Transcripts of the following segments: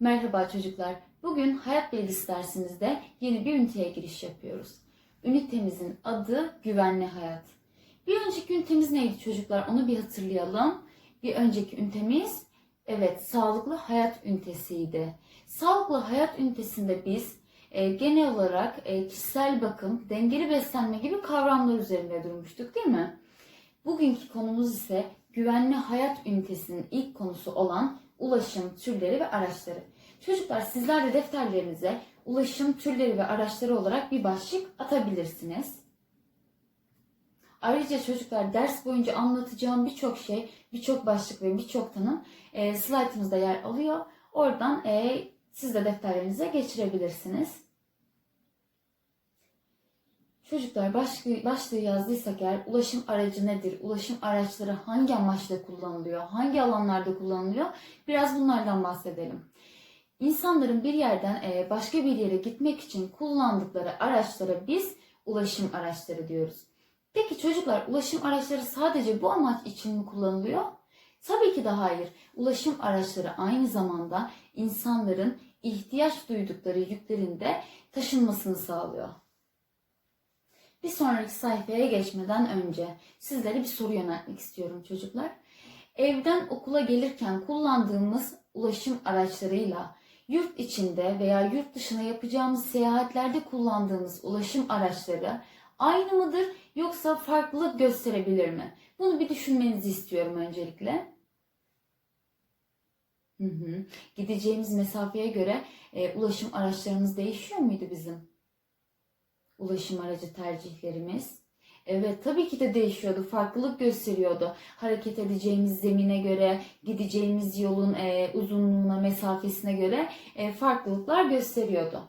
Merhaba çocuklar. Bugün hayat bilgisi dersimizde yeni bir üniteye giriş yapıyoruz. Ünitemizin adı güvenli hayat. Bir önceki ünitemiz neydi çocuklar? Onu bir hatırlayalım. Bir önceki ünitemiz evet sağlıklı hayat ünitesiydi. Sağlıklı hayat ünitesinde biz e, genel olarak e, kişisel bakım, dengeli beslenme gibi kavramlar üzerinde durmuştuk değil mi? Bugünkü konumuz ise güvenli hayat ünitesinin ilk konusu olan ulaşım türleri ve araçları. Çocuklar sizler de defterlerinize ulaşım türleri ve araçları olarak bir başlık atabilirsiniz. Ayrıca çocuklar ders boyunca anlatacağım birçok şey, birçok başlık ve birçok tanım e, slaytımızda yer alıyor. Oradan e, siz de defterlerinize geçirebilirsiniz. Çocuklar başlığı, başlığı yazdıysak eğer ulaşım aracı nedir? Ulaşım araçları hangi amaçla kullanılıyor? Hangi alanlarda kullanılıyor? Biraz bunlardan bahsedelim. İnsanların bir yerden başka bir yere gitmek için kullandıkları araçlara biz ulaşım araçları diyoruz. Peki çocuklar ulaşım araçları sadece bu amaç için mi kullanılıyor? Tabii ki de hayır. Ulaşım araçları aynı zamanda insanların ihtiyaç duydukları yüklerin de taşınmasını sağlıyor. Bir sonraki sayfaya geçmeden önce sizlere bir soru yöneltmek istiyorum çocuklar. Evden okula gelirken kullandığımız ulaşım araçlarıyla yurt içinde veya yurt dışına yapacağımız seyahatlerde kullandığımız ulaşım araçları aynı mıdır yoksa farklılık gösterebilir mi? Bunu bir düşünmenizi istiyorum öncelikle. Hı hı. Gideceğimiz mesafeye göre e, ulaşım araçlarımız değişiyor muydu bizim? Ulaşım aracı tercihlerimiz. Evet tabii ki de değişiyordu. Farklılık gösteriyordu. Hareket edeceğimiz zemine göre, gideceğimiz yolun e, uzunluğuna, mesafesine göre e, farklılıklar gösteriyordu.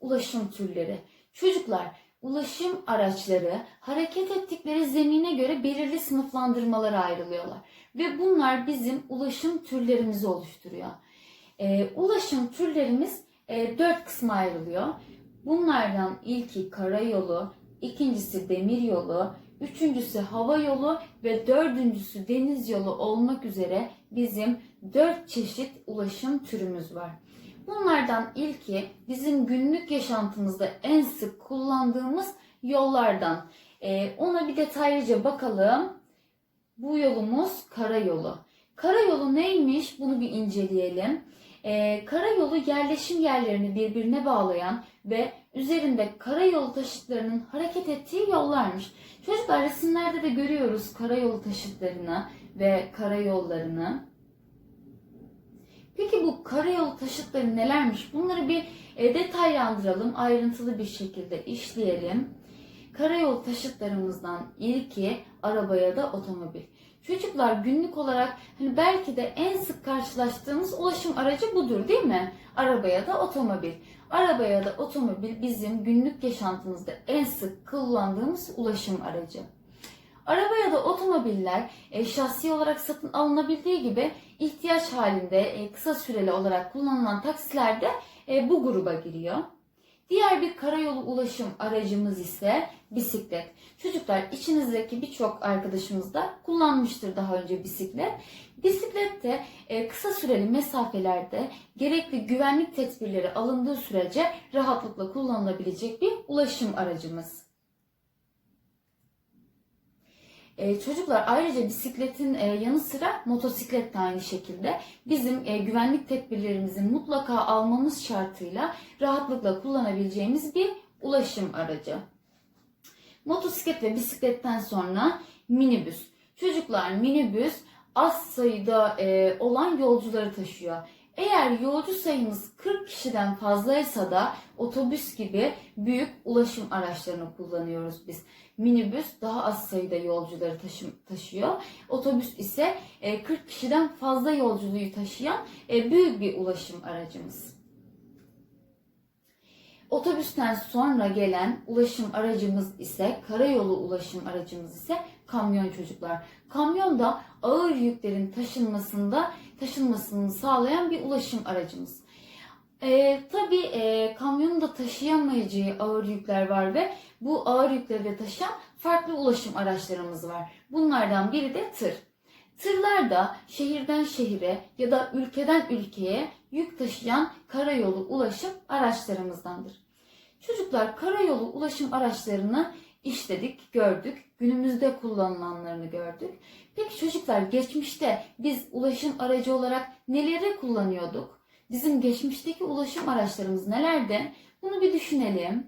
Ulaşım türleri. Çocuklar, ulaşım araçları hareket ettikleri zemine göre belirli sınıflandırmalara ayrılıyorlar. Ve bunlar bizim ulaşım türlerimizi oluşturuyor. E, ulaşım türlerimiz e, dört kısma ayrılıyor. Bunlardan ilki karayolu, ikincisi demir yolu, üçüncüsü hava yolu ve dördüncüsü deniz yolu olmak üzere bizim dört çeşit ulaşım türümüz var. Bunlardan ilki bizim günlük yaşantımızda en sık kullandığımız yollardan. Ee, ona bir detaylıca bakalım. Bu yolumuz karayolu. Karayolu neymiş? Bunu bir inceleyelim. Ee, karayolu yerleşim yerlerini birbirine bağlayan ve üzerinde karayolu taşıtlarının hareket ettiği yollarmış. Çocuklar resimlerde de görüyoruz karayolu taşıtlarını ve karayollarını. Peki bu karayolu taşıtları nelermiş? Bunları bir e, detaylandıralım, ayrıntılı bir şekilde işleyelim. Karayolu taşıtlarımızdan ilki araba ya da otomobil. Çocuklar günlük olarak hani belki de en sık karşılaştığımız ulaşım aracı budur değil mi? Araba ya da otomobil. Araba ya da otomobil bizim günlük yaşantımızda en sık kullandığımız ulaşım aracı. Araba ya da otomobiller e, şahsi olarak satın alınabildiği gibi ihtiyaç halinde e, kısa süreli olarak kullanılan taksilerde e, bu gruba giriyor. Diğer bir karayolu ulaşım aracımız ise bisiklet. Çocuklar içinizdeki birçok arkadaşımız da kullanmıştır daha önce bisiklet. Bisiklet de e, kısa süreli mesafelerde gerekli güvenlik tedbirleri alındığı sürece rahatlıkla kullanılabilecek bir ulaşım aracımız. E, çocuklar ayrıca bisikletin e, yanı sıra motosiklet de aynı şekilde bizim e, güvenlik tedbirlerimizi mutlaka almamız şartıyla rahatlıkla kullanabileceğimiz bir ulaşım aracı. Motosiklet ve bisikletten sonra minibüs. Çocuklar minibüs az sayıda e, olan yolcuları taşıyor. Eğer yolcu sayımız 40 kişiden fazlaysa da otobüs gibi büyük ulaşım araçlarını kullanıyoruz biz. Minibüs daha az sayıda yolcuları taşı taşıyor. Otobüs ise e, 40 kişiden fazla yolculuğu taşıyan e, büyük bir ulaşım aracımız. Otobüsten sonra gelen ulaşım aracımız ise karayolu ulaşım aracımız ise kamyon çocuklar. Kamyon da ağır yüklerin taşınmasında taşınmasını sağlayan bir ulaşım aracımız. Ee, tabii e, kamyonun da taşıyamayacağı ağır yükler var ve bu ağır yükleri de taşıyan farklı ulaşım araçlarımız var. Bunlardan biri de tır. Tırlar da şehirden şehire ya da ülkeden ülkeye yük taşıyan karayolu ulaşım araçlarımızdandır. Çocuklar karayolu ulaşım araçlarını işledik, gördük. Günümüzde kullanılanlarını gördük. Peki çocuklar geçmişte biz ulaşım aracı olarak neleri kullanıyorduk? Bizim geçmişteki ulaşım araçlarımız nelerdi? Bunu bir düşünelim.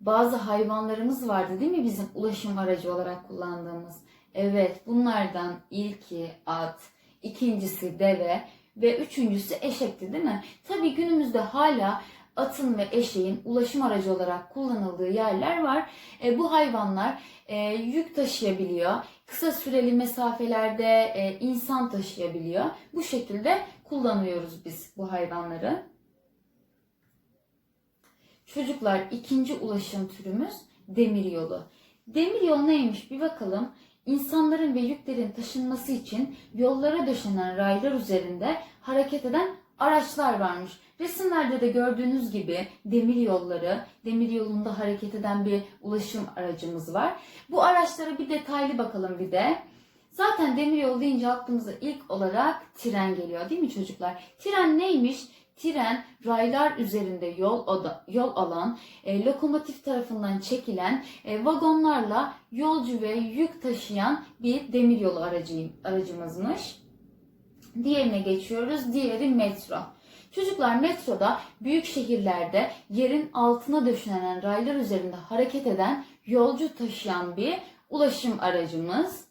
Bazı hayvanlarımız vardı değil mi bizim ulaşım aracı olarak kullandığımız? Evet bunlardan ilki at, ikincisi deve ve üçüncüsü eşekti değil mi? Tabii günümüzde hala atın ve eşeğin ulaşım aracı olarak kullanıldığı yerler var. E, bu hayvanlar e, yük taşıyabiliyor. Kısa süreli mesafelerde e, insan taşıyabiliyor. Bu şekilde kullanıyoruz biz bu hayvanları. Çocuklar ikinci ulaşım türümüz demiryolu. Demiryolu neymiş bir bakalım. İnsanların ve yüklerin taşınması için yollara döşenen raylar üzerinde hareket eden araçlar varmış. Resimlerde de gördüğünüz gibi demir yolları, demir yolunda hareket eden bir ulaşım aracımız var. Bu araçlara bir detaylı bakalım bir de. Zaten demir yol deyince aklımıza ilk olarak tren geliyor değil mi çocuklar? Tren neymiş? Tren raylar üzerinde yol, oda, yol alan, e, lokomotif tarafından çekilen e, vagonlarla yolcu ve yük taşıyan bir demiryolu aracı, aracımızmış. Diğerine geçiyoruz. Diğeri metro. Çocuklar metroda büyük şehirlerde yerin altına döşenen raylar üzerinde hareket eden yolcu taşıyan bir ulaşım aracımız.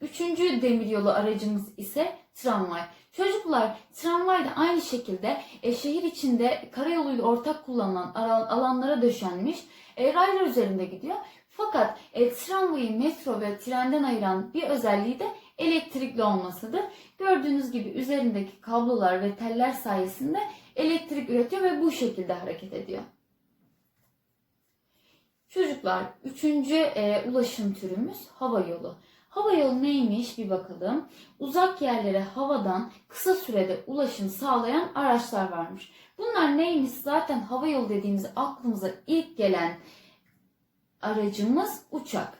Üçüncü demiryolu aracımız ise tramvay. Çocuklar tramvay da aynı şekilde e, şehir içinde karayoluyla ortak kullanılan ara- alanlara döşenmiş e, raylar üzerinde gidiyor. Fakat e, tramvayı metro ve trenden ayıran bir özelliği de elektrikli olmasıdır. Gördüğünüz gibi üzerindeki kablolar ve teller sayesinde elektrik üretiyor ve bu şekilde hareket ediyor. Çocuklar, üçüncü e, ulaşım türümüz hava yolu. Hava yolu neymiş bir bakalım. Uzak yerlere havadan kısa sürede ulaşım sağlayan araçlar varmış. Bunlar neymiş? Zaten hava yolu dediğimiz aklımıza ilk gelen aracımız uçak.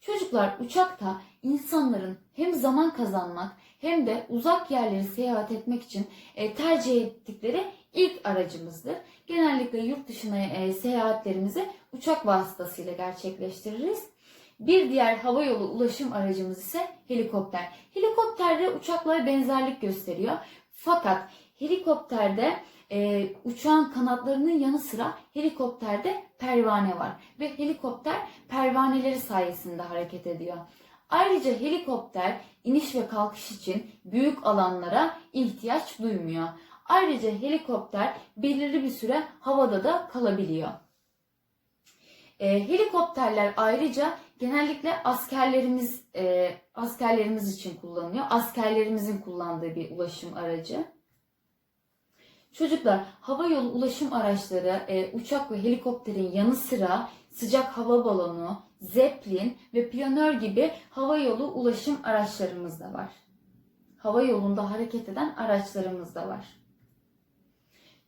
Çocuklar uçakta insanların hem zaman kazanmak hem de uzak yerleri seyahat etmek için e, tercih ettikleri ilk aracımızdır. Genellikle yurt dışına e, seyahatlerimizi uçak vasıtasıyla gerçekleştiririz. Bir diğer hava yolu ulaşım aracımız ise helikopter. Helikopterde uçaklara benzerlik gösteriyor. Fakat helikopterde e, uçağın kanatlarının yanı sıra helikopterde pervane var. Ve helikopter pervaneleri sayesinde hareket ediyor. Ayrıca helikopter iniş ve kalkış için büyük alanlara ihtiyaç duymuyor. Ayrıca helikopter belirli bir süre havada da kalabiliyor. E, helikopterler ayrıca genellikle askerlerimiz e, askerlerimiz için kullanılıyor. Askerlerimizin kullandığı bir ulaşım aracı. Çocuklar hava yolu ulaşım araçları e, uçak ve helikopterin yanı sıra sıcak hava balonu, zeplin ve planör gibi hava yolu ulaşım araçlarımız da var. Hava yolunda hareket eden araçlarımız da var.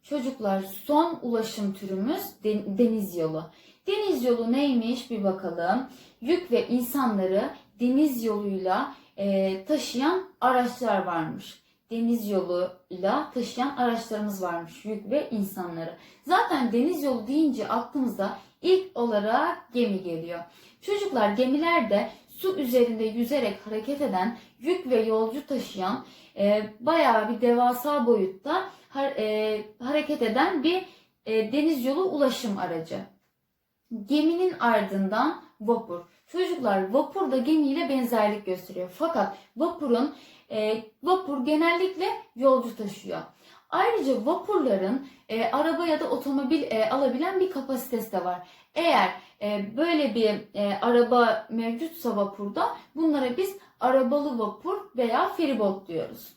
Çocuklar son ulaşım türümüz den- deniz yolu. Deniz yolu neymiş bir bakalım. Yük ve insanları deniz yoluyla e, taşıyan araçlar varmış. Deniz yoluyla taşıyan araçlarımız varmış. Yük ve insanları. Zaten deniz yolu deyince aklımıza ilk olarak gemi geliyor. Çocuklar gemilerde su üzerinde yüzerek hareket eden yük ve yolcu taşıyan e, bayağı bir devasa boyutta har- e, hareket eden bir e, deniz yolu ulaşım aracı. Geminin ardından vapur. Çocuklar vapur da gemiyle benzerlik gösteriyor. Fakat vapurun e, vapur genellikle yolcu taşıyor. Ayrıca vapurların e, araba ya da otomobil e, alabilen bir kapasitesi de var. Eğer e, böyle bir e, araba mevcutsa vapurda bunlara biz arabalı vapur veya feribot diyoruz.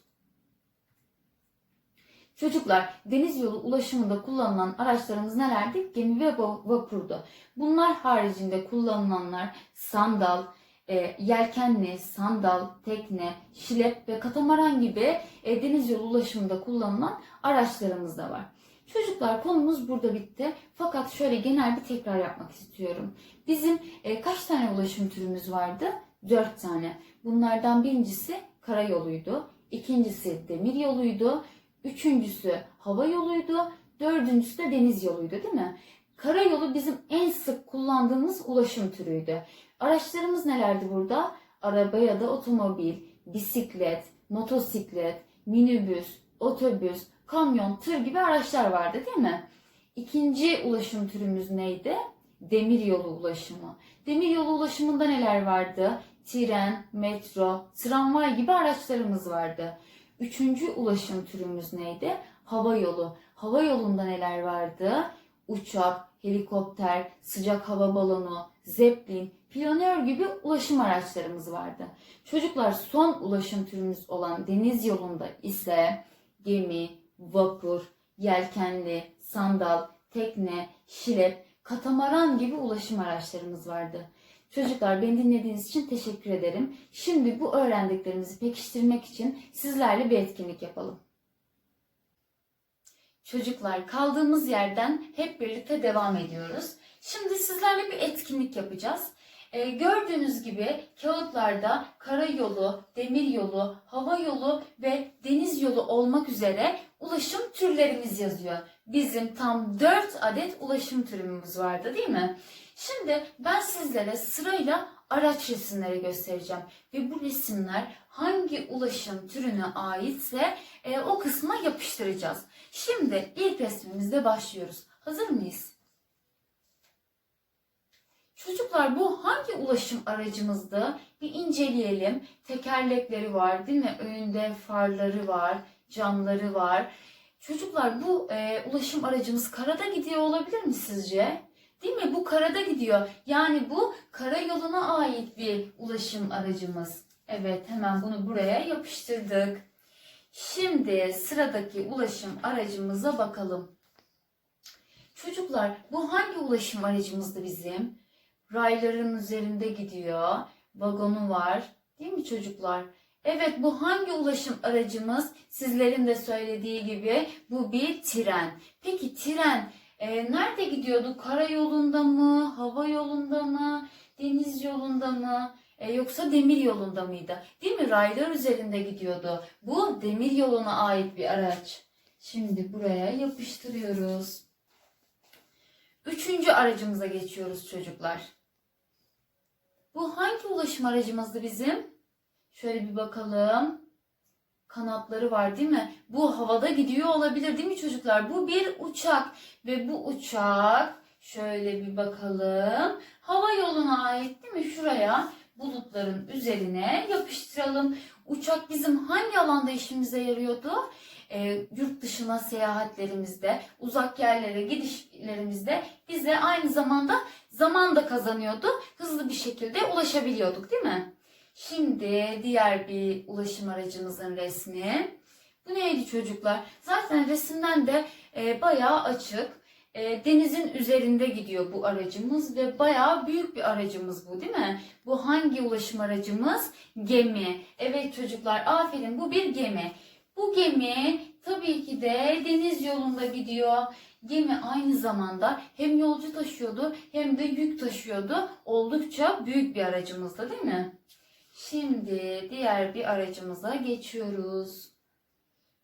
Çocuklar deniz yolu ulaşımında kullanılan araçlarımız nelerdi? Gemi ve va- vapurdu. Bunlar haricinde kullanılanlar sandal, e, yelkenli, sandal, tekne, şilep ve katamaran gibi e, deniz yolu ulaşımında kullanılan araçlarımız da var. Çocuklar konumuz burada bitti. Fakat şöyle genel bir tekrar yapmak istiyorum. Bizim e, kaç tane ulaşım türümüz vardı? Dört tane. Bunlardan birincisi karayoluydu. ikincisi demir yoluydu. Üçüncüsü hava yoluydu. Dördüncüsü de deniz yoluydu değil mi? Karayolu bizim en sık kullandığımız ulaşım türüydü. Araçlarımız nelerdi burada? Araba ya da otomobil, bisiklet, motosiklet, minibüs, otobüs, kamyon, tır gibi araçlar vardı değil mi? İkinci ulaşım türümüz neydi? Demir yolu ulaşımı. Demir yolu ulaşımında neler vardı? Tren, metro, tramvay gibi araçlarımız vardı. Üçüncü ulaşım türümüz neydi? Hava yolu. Hava yolunda neler vardı? Uçak, helikopter, sıcak hava balonu, zeplin, planör gibi ulaşım araçlarımız vardı. Çocuklar son ulaşım türümüz olan deniz yolunda ise gemi, vapur, yelkenli, sandal, tekne, şilep, katamaran gibi ulaşım araçlarımız vardı. Çocuklar beni dinlediğiniz için teşekkür ederim. Şimdi bu öğrendiklerimizi pekiştirmek için sizlerle bir etkinlik yapalım. Çocuklar kaldığımız yerden hep birlikte devam ediyoruz. Şimdi sizlerle bir etkinlik yapacağız. Ee, gördüğünüz gibi kağıtlarda karayolu, demir yolu, hava yolu ve deniz yolu olmak üzere ulaşım türlerimiz yazıyor. Bizim tam 4 adet ulaşım türümüz vardı değil mi? Şimdi ben sizlere sırayla araç resimleri göstereceğim ve bu resimler hangi ulaşım türüne aitse e, o kısma yapıştıracağız. Şimdi ilk resmimizde başlıyoruz. Hazır mıyız? Çocuklar bu hangi ulaşım aracımızdı? Bir inceleyelim. Tekerlekleri var değil mi? Önünde farları var, camları var. Çocuklar bu e, ulaşım aracımız karada gidiyor olabilir mi sizce? Değil mi? Bu karada gidiyor. Yani bu karayoluna ait bir ulaşım aracımız. Evet hemen bunu buraya yapıştırdık. Şimdi sıradaki ulaşım aracımıza bakalım. Çocuklar bu hangi ulaşım aracımızdı bizim? Rayların üzerinde gidiyor. Vagonu var. Değil mi çocuklar? Evet bu hangi ulaşım aracımız? Sizlerin de söylediği gibi bu bir tren. Peki tren e, nerede gidiyordu? Karayolunda mı? Hava yolunda mı? Deniz yolunda mı? E, yoksa demir yolunda mıydı? Değil mi? Raylar üzerinde gidiyordu. Bu demir yoluna ait bir araç. Şimdi buraya yapıştırıyoruz. Üçüncü aracımıza geçiyoruz çocuklar. Bu hangi ulaşım aracımızdı bizim? Şöyle bir bakalım. Kanatları var değil mi? Bu havada gidiyor olabilir değil mi çocuklar? Bu bir uçak ve bu uçak şöyle bir bakalım. Hava yoluna ait değil mi? Şuraya bulutların üzerine yapıştıralım. Uçak bizim hangi alanda işimize yarıyordu? Ee, yurt dışına seyahatlerimizde, uzak yerlere gidişlerimizde bize aynı zamanda zaman da kazanıyordu. Hızlı bir şekilde ulaşabiliyorduk değil mi? Şimdi diğer bir ulaşım aracımızın resmi. Bu neydi çocuklar? Zaten resimden de e, bayağı açık. E, denizin üzerinde gidiyor bu aracımız ve bayağı büyük bir aracımız bu değil mi? Bu hangi ulaşım aracımız? Gemi. Evet çocuklar aferin bu bir gemi. Bu gemi tabii ki de deniz yolunda gidiyor. Gemi aynı zamanda hem yolcu taşıyordu hem de yük taşıyordu. Oldukça büyük bir aracımızdı değil mi? Şimdi diğer bir aracımıza geçiyoruz.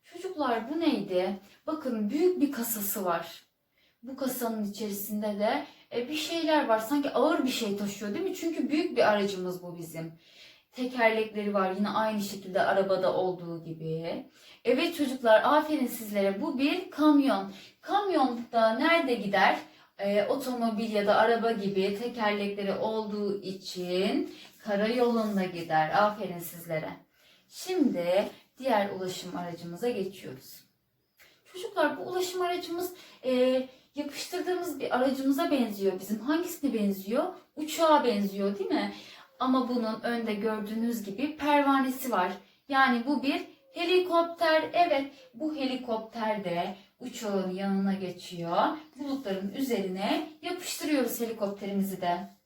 Çocuklar bu neydi? Bakın büyük bir kasası var. Bu kasanın içerisinde de e, bir şeyler var. Sanki ağır bir şey taşıyor değil mi? Çünkü büyük bir aracımız bu bizim. Tekerlekleri var yine aynı şekilde arabada olduğu gibi. Evet çocuklar aferin sizlere. Bu bir kamyon. Kamyon da nerede gider? E, otomobil ya da araba gibi tekerlekleri olduğu için karayolunda gider. Aferin sizlere. Şimdi diğer ulaşım aracımıza geçiyoruz. Çocuklar bu ulaşım aracımız e, yapıştırdığımız bir aracımıza benziyor bizim. Hangisine benziyor? Uçağa benziyor değil mi? Ama bunun önde gördüğünüz gibi pervanesi var. Yani bu bir helikopter. Evet bu helikopter de uçağın yanına geçiyor. Bulutların üzerine yapıştırıyoruz helikopterimizi de.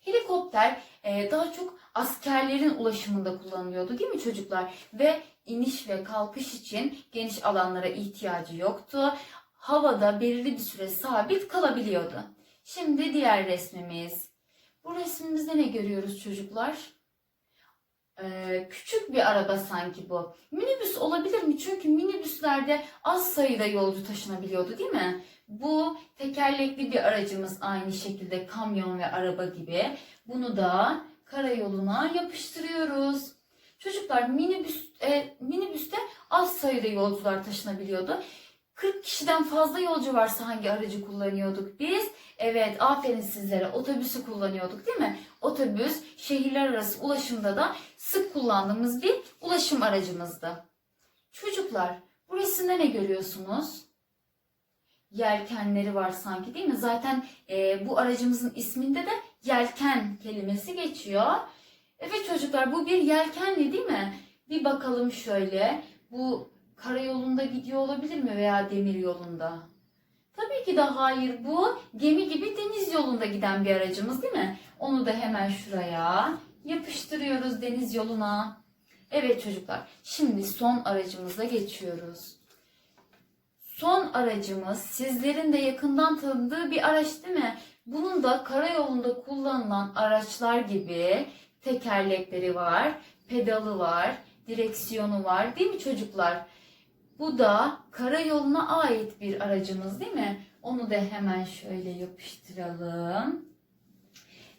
Helikopter daha çok askerlerin ulaşımında kullanılıyordu değil mi çocuklar? Ve iniş ve kalkış için geniş alanlara ihtiyacı yoktu. Havada belirli bir süre sabit kalabiliyordu. Şimdi diğer resmimiz. Bu resmimizde ne görüyoruz çocuklar? Ee, küçük bir araba sanki bu. Minibüs olabilir mi? Çünkü minibüslerde az sayıda yolcu taşınabiliyordu değil mi? Bu tekerlekli bir aracımız aynı şekilde kamyon ve araba gibi. Bunu da karayoluna yapıştırıyoruz. Çocuklar minibüs, e, minibüste az sayıda yolcular taşınabiliyordu. 40 kişiden fazla yolcu varsa hangi aracı kullanıyorduk biz? Evet, aferin sizlere. Otobüsü kullanıyorduk değil mi? Otobüs şehirler arası ulaşımda da sık kullandığımız bir ulaşım aracımızdı. Çocuklar, bu resimde ne görüyorsunuz? Yelkenleri var sanki değil mi? Zaten e, bu aracımızın isminde de yelken kelimesi geçiyor. Evet çocuklar bu bir yelkenli değil mi? Bir bakalım şöyle. Bu karayolunda gidiyor olabilir mi veya demir yolunda? Tabii ki de hayır. Bu gemi gibi deniz yolunda giden bir aracımız değil mi? Onu da hemen şuraya yapıştırıyoruz deniz yoluna. Evet çocuklar. Şimdi son aracımıza geçiyoruz. Son aracımız sizlerin de yakından tanıdığı bir araç değil mi? Bunun da karayolunda kullanılan araçlar gibi tekerlekleri var, pedalı var, direksiyonu var değil mi çocuklar? Bu da karayoluna ait bir aracımız değil mi? Onu da hemen şöyle yapıştıralım.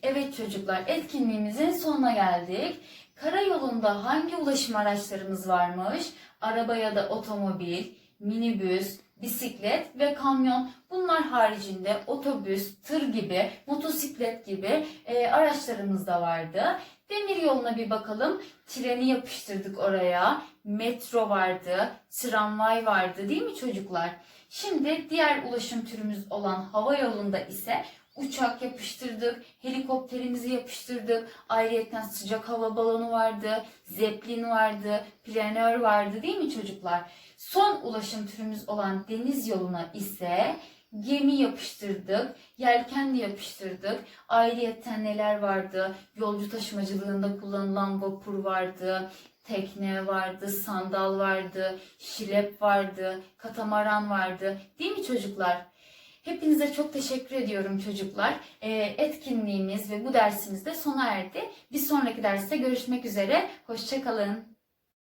Evet çocuklar etkinliğimizin sonuna geldik. Karayolunda hangi ulaşım araçlarımız varmış? Araba ya da otomobil, minibüs, bisiklet ve kamyon. Bunlar haricinde otobüs, tır gibi, motosiklet gibi e, araçlarımız da vardı. Demir yoluna bir bakalım. Treni yapıştırdık oraya. Metro vardı, tramvay vardı değil mi çocuklar? Şimdi diğer ulaşım türümüz olan hava yolunda ise uçak yapıştırdık, helikopterimizi yapıştırdık. Ayrıyeten sıcak hava balonu vardı, zeplin vardı, planör vardı değil mi çocuklar? Son ulaşım türümüz olan deniz yoluna ise gemi yapıştırdık, yelkenli yapıştırdık. Ayrıyeten neler vardı? Yolcu taşımacılığında kullanılan vapur vardı, tekne vardı, sandal vardı, şilep vardı, katamaran vardı. Değil mi çocuklar? Hepinize çok teşekkür ediyorum çocuklar. Ee, etkinliğimiz ve bu dersimiz de sona erdi. Bir sonraki derste görüşmek üzere. Hoşçakalın.